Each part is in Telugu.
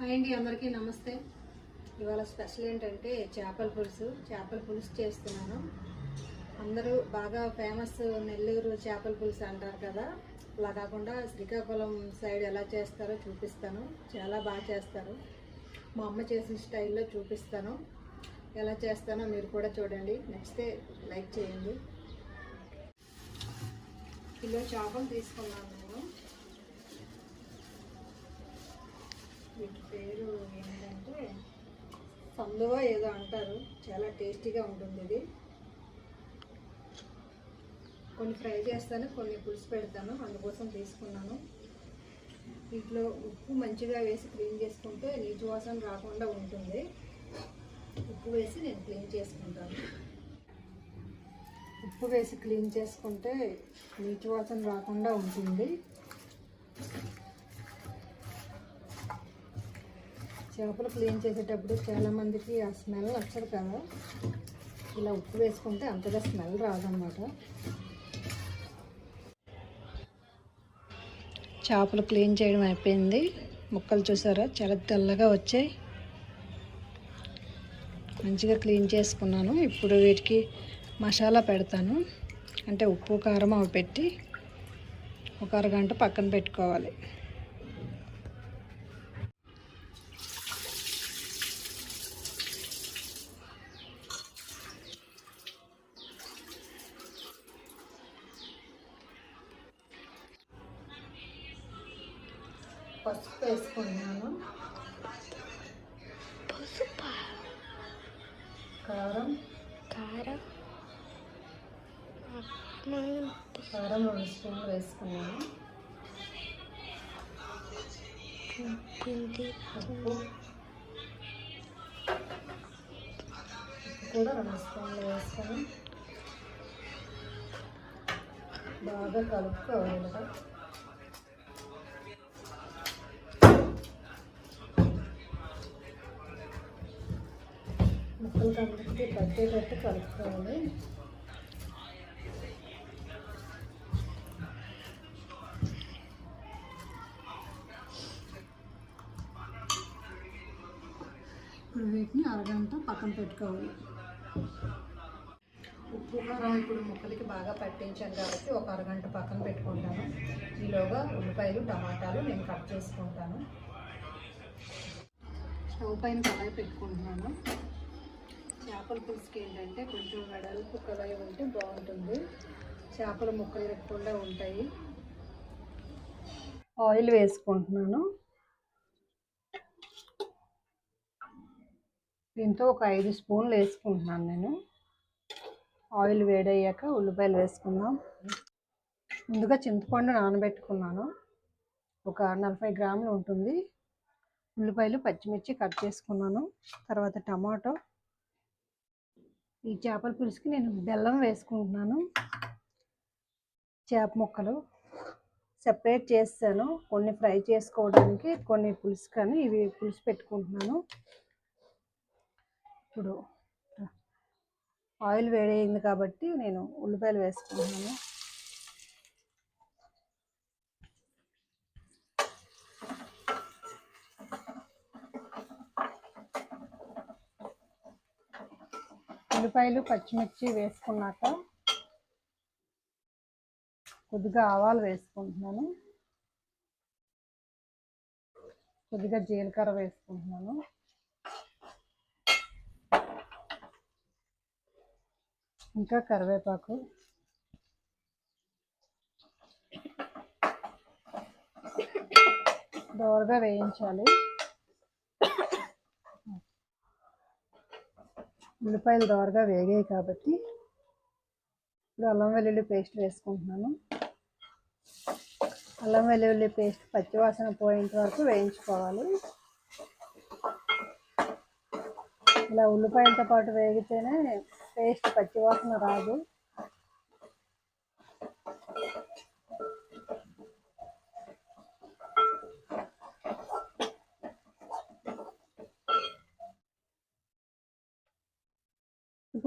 హాయ్ అండి అందరికీ నమస్తే. ఇవాళ స్పెషల్ ఏంటంటే చేపల పులుసు చేపల పులుసు చేస్తున్నాను. అందరూ బాగా ఫేమస్ నెల్లూరు చేపల పులుసు అంటారు కదా. అలా కాకుండా శ్రీకాకుళం సైడ్ ఎలా చేస్తారో చూపిస్తాను. చాలా బాగా చేస్తారు. మా అమ్మ చేసిన స్టైల్లో చూపిస్తాను. ఎలా చేస్తానో మీరు కూడా చూడండి. నెక్స్ట్ లైక్ చేయండి. కిలో చేపలు తీసుకున్నాను నేను వీటి పేరు ఏంటంటే సందువ ఏదో అంటారు. చాలా టేస్టీగా ఉంటుంది ఇది. కొన్ని ఫ్రై చేస్తాను కొన్ని పులుసు పెడతాను అందుకోసం తీసుకున్నాను. వీటిలో ఉప్పు మంచిగా వేసి క్లీన్ చేసుకుంటే నీచు వాసన రాకుండా ఉంటుంది. ఉప్పు వేసి నేను క్లీన్ చేసుకుంటాను. ఉప్పు వేసి క్లీన్ చేసుకుంటే నీచు వాసన రాకుండా ఉంటుంది. చేపలు క్లీన్ చేసేటప్పుడు చాలామందికి ఆ స్మెల్ నచ్చదు కదా. ఇలా ఉప్పు వేసుకుంటే అంతగా స్మెల్ రాదన్నమాట. చేపలు క్లీన్ చేయడం అయిపోయింది. ముక్కలు చూసారా? చాలా తెల్లగా వచ్చాయి. మంచిగా క్లీన్ చేసుకున్నాను. ఇప్పుడు వీటికి మసాలా పెడతాను. అంటే ఉప్పు కారం అవి పెట్టి ఒక అరగంట పక్కన పెట్టుకోవాలి. పసుపు వేసుకున్నాను. కారం. కారం? కారం రెండు స్పూన్లు వేసుకున్నాను. ఉప్పు కూడా రెండు స్పూన్లు వేసుకొని బాగా కలుపుకోవాలి పట్టేటట్టు కలుపుకోవాలి. ఇప్పుడు వీటిని అరగంట పక్కన పెట్టుకోవాలి. ఉప్పు కారం ఇప్పుడు ముక్కలకి బాగా పట్టించాను కాబట్టి ఒక అరగంట పక్కన పెట్టుకుంటాను. ఈలోగా ఉల్లిపాయలు టమాటాలు నేను కట్ చేసుకుంటాను. స్టవ్ పైన కడాయి పెట్టుకుంటున్నాను. చేపల పులుసుకి ఏంటంటే కొంచెం వెడల్పు కడాయి ఉంటే బాగుంటుంది. చేపల ముక్కలు లేకుండా ఉంటాయి. ఆయిల్ వేసుకుంటున్నాను. దీంతో ఒక ఐదు స్పూన్లు వేసుకుంటున్నాను నేను. ఆయిల్ వేడయ్యాక ఉల్లిపాయలు వేసుకుందాం. ముందుగా చింతపండు నానబెట్టుకున్నాను. ఒక నలభై గ్రాములు ఉంటుంది. ఉల్లిపాయలు పచ్చిమిర్చి కట్ చేసుకున్నాను. తర్వాత టమాటో ఈ చేపల పులుసుకి నేను బెల్లం వేసుకుంటున్నాను. చేప ముక్కలు సెపరేట్ చేస్తాను. కొన్ని ఫ్రై చేసుకోవడానికి కొన్ని పులుసు కానీ ఇవి పులుసు పెట్టుకుంటున్నాను. ఇప్పుడు ఆయిల్ వేడైంది కాబట్టి నేను ఉల్లిపాయలు వేసుకుంటున్నాను. ఉల్లిపాయలు పచ్చిమిర్చి వేసుకున్నాక కొద్దిగా ఆవాలు వేసుకుంటున్నాను. కొద్దిగా జీలకర్ర వేసుకుంటున్నాను. ఇంకా కరివేపాకు. దోరగా వేయించాలి. ఉల్లిపాయలు దోరగా వేగాయి కాబట్టి ఇప్పుడు అల్లం వెల్లుల్లి పేస్ట్ వేసుకుంటున్నాను. అల్లం వెల్లుల్లి పేస్ట్ పచ్చివాసన పోయేంత వరకు వేయించుకోవాలి. ఇలా ఉల్లిపాయలతో పాటు వేగితేనే పేస్ట్ పచ్చివాసన రాదు.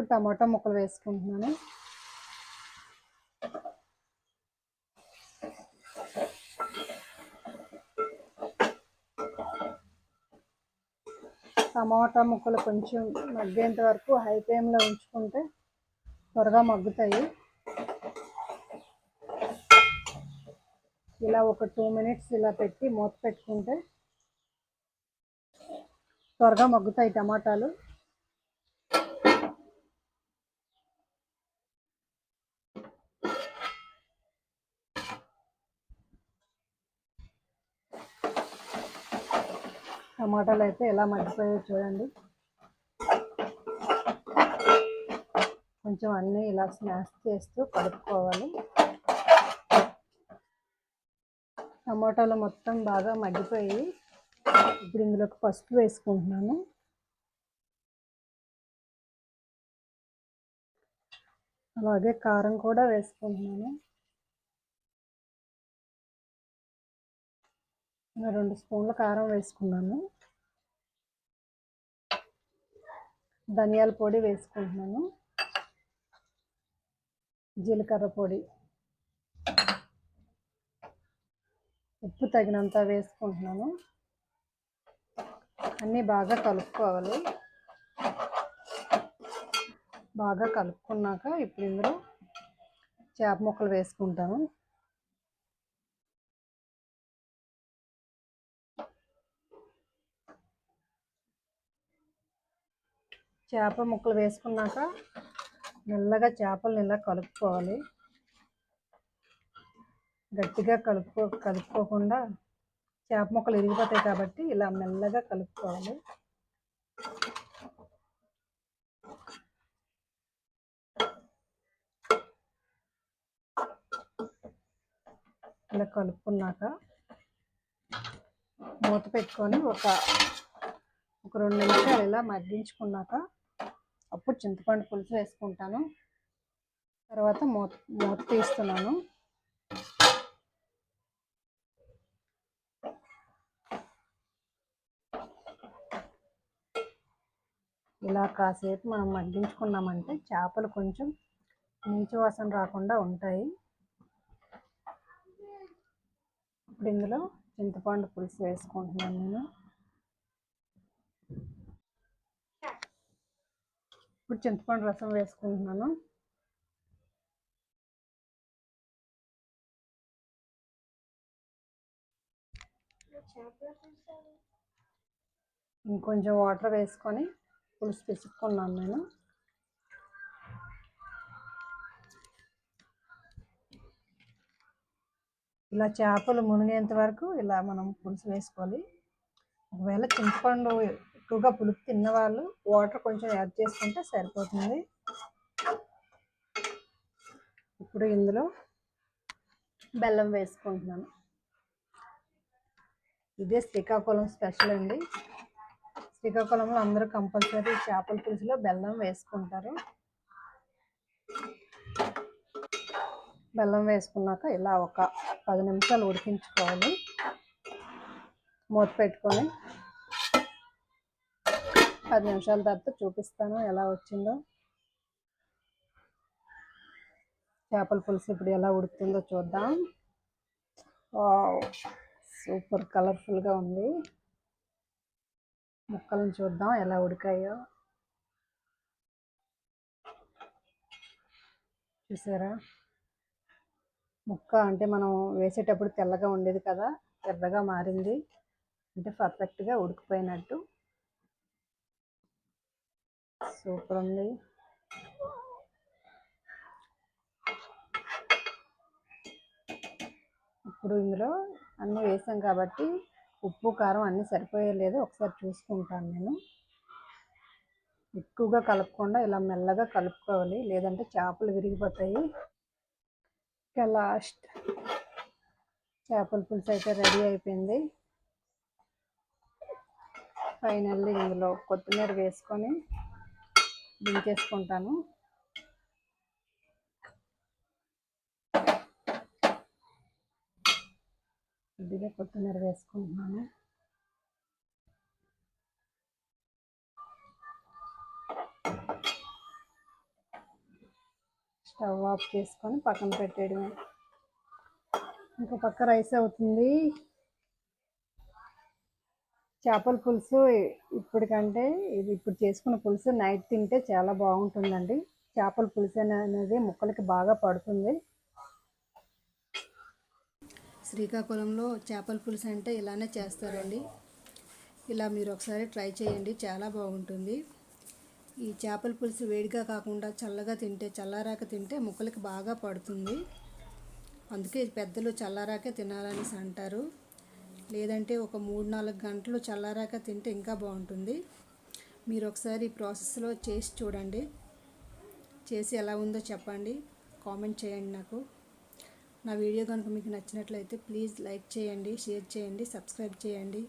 ఇప్పుడు టమాటా ముక్కలు వేసుకుంటున్నాను. టమాటా ముక్కలు కొంచెం మగ్గేంత వరకు హై ఫ్లేమ్లో ఉంచుకుంటే త్వరగా మగ్గుతాయి. ఇలా ఒక టూ మినిట్స్ ఇలా పెట్టి మూత పెట్టుకుంటే త్వరగా మగ్గుతాయి టమాటాలు. టమాటాలు అయితే ఎలా మగ్గిపోయాయో చూడండి. కొంచెం అన్నీ ఇలా స్నాక్స్ చేస్తూ కలుపుకోవాలి టమాటాలు మొత్తం బాగా మగ్గిపోయి ఇప్పుడు ఇందులోకి పసుపు వేసుకుంటున్నాను. అలాగే కారం కూడా వేసుకుంటున్నాను. రెండు స్పూన్ల కారం వేసుకున్నాను. ధనియాల పొడి వేసుకుంటున్నాను. జీలకర్ర పొడి. ఉప్పు తగినంత వేసుకుంటున్నాను. అన్నీ బాగా కలుపుకోవాలి. బాగా కలుపుకున్నాక ఇప్పుడు ఇందులో చేప ముక్కలు వేసుకుంటాను. చేప ముక్కలు వేసుకున్నాక మెల్లగా చేపలను ఇలా కలుపుకోవాలి. గట్టిగా కలుపుకో కలుపుకోకుండా చేప ముక్కలు ఇరిగిపోతాయి కాబట్టి ఇలా మెల్లగా కలుపుకోవాలి. ఇలా కలుపుకున్నాక మూత పెట్టుకొని ఒక ఒక రెండు నిమిషాలు ఇలా మగ్గించుకున్నాక అప్పుడు చింతపండు పులుసు వేసుకుంటాను. తర్వాత మూత మూత తీస్తున్నాను. ఇలా కాసేపు మనం మగ్గించుకున్నామంటే చేపలు కొంచెం నీచు వాసన రాకుండా ఉంటాయి. ఇప్పుడు ఇందులో చింతపండు పులుసు వేసుకుంటున్నాను నేను. ఇప్పుడు చింతపండు రసం వేసుకుంటున్నాను. ఇంకొంచెం వాటర్ వేసుకొని పులుసు పిసుక్కున్నాను నేను. ఇలా చేపలు మునిగేంత వరకు ఇలా మనం పులుసు వేసుకోవాలి. ఒకవేళ చింతపండు ఎక్కువగా పులుపు తిన్నవాళ్ళు వాటర్ కొంచెం యాడ్ చేసుకుంటే సరిపోతుంది. ఇప్పుడు ఇందులో బెల్లం వేసుకుంటున్నాను. ఇదే శ్రీకాకుళం స్పెషల్ అండి. శ్రీకాకుళంలో అందరూ కంపల్సరీ చేపల పులుసులో బెల్లం వేసుకుంటారు. బెల్లం వేసుకున్నాక ఇలా ఒక పది నిమిషాలు ఉడికించుకోవాలి. మూత పెట్టుకొని పది నిమిషాల తర్వాత చూపిస్తాను ఎలా వచ్చిందో. చేపల పులుసు ఇప్పుడు ఎలా ఉడుకుతుందో చూద్దాం. సూపర్ కలర్ఫుల్గా ఉంది. ముక్కలను చూద్దాం ఎలా ఉడికాయో. చూసారా? ముక్క అంటే మనం వేసేటప్పుడు తెల్లగా ఉండేది కదా ఎర్రగా మారింది. అంటే పర్ఫెక్ట్గా ఉడికిపోయినట్టు. సూపర్ ఉంది ఇప్పుడు ఇందులో అన్నీ వేసాం కాబట్టి ఉప్పు కారం అన్నీ సరిపోయలేదు. ఒకసారి చూసుకుంటాను నేను. ఎక్కువగా కలుపుకుండా ఇలా మెల్లగా కలుపుకోవాలి. లేదంటే చేపలు విరిగిపోతాయి. ఇంకా లాస్ట్ చేపల పులుసు అయితే రెడీ అయిపోయింది. ఫైనల్లీ ఇందులో కొత్తిమీర వేసుకొని దించేసుకుంటాను కొద్దిగా కొత్తిమీర వేసుకుంటున్నాను. స్టవ్ ఆఫ్ చేసుకొని పక్కన పెట్టేయడమే. ఇంకో పక్క రైస్ అవుతుంది. చేపల పులుసు ఇప్పటికంటే ఇది ఇప్పుడు చేసుకున్న పులుసు నైట్ తింటే చాలా బాగుంటుందండి. చేపల పులుసు అనేది ముక్కలకి బాగా పడుతుంది. శ్రీకాకుళంలో చేపల పులుసు అంటే ఇలానే చేస్తారండి. ఇలా మీరు ఒకసారి ట్రై చేయండి చాలా బాగుంటుంది. ఈ చేపల పులుసు వేడిగా కాకుండా చల్లగా తింటే చల్లారాక తింటే ముక్కలకి బాగా పడుతుంది. అందుకే పెద్దలు చల్లారాకే తినాలని అంటారు. లేదంటే ఒక మూడు నాలుగు గంటలు చల్లారాక తింటే ఇంకా బాగుంటుంది. మీరు ఒకసారి ఈ ప్రాసెస్లో చేసి చూడండి. చేసి ఎలా ఉందో చెప్పండి. కామెంట్ చేయండి నాకు. నా వీడియో కనుక మీకు నచ్చినట్లయితే ప్లీజ్ లైక్ చేయండి షేర్ చేయండి సబ్స్క్రైబ్ చేయండి.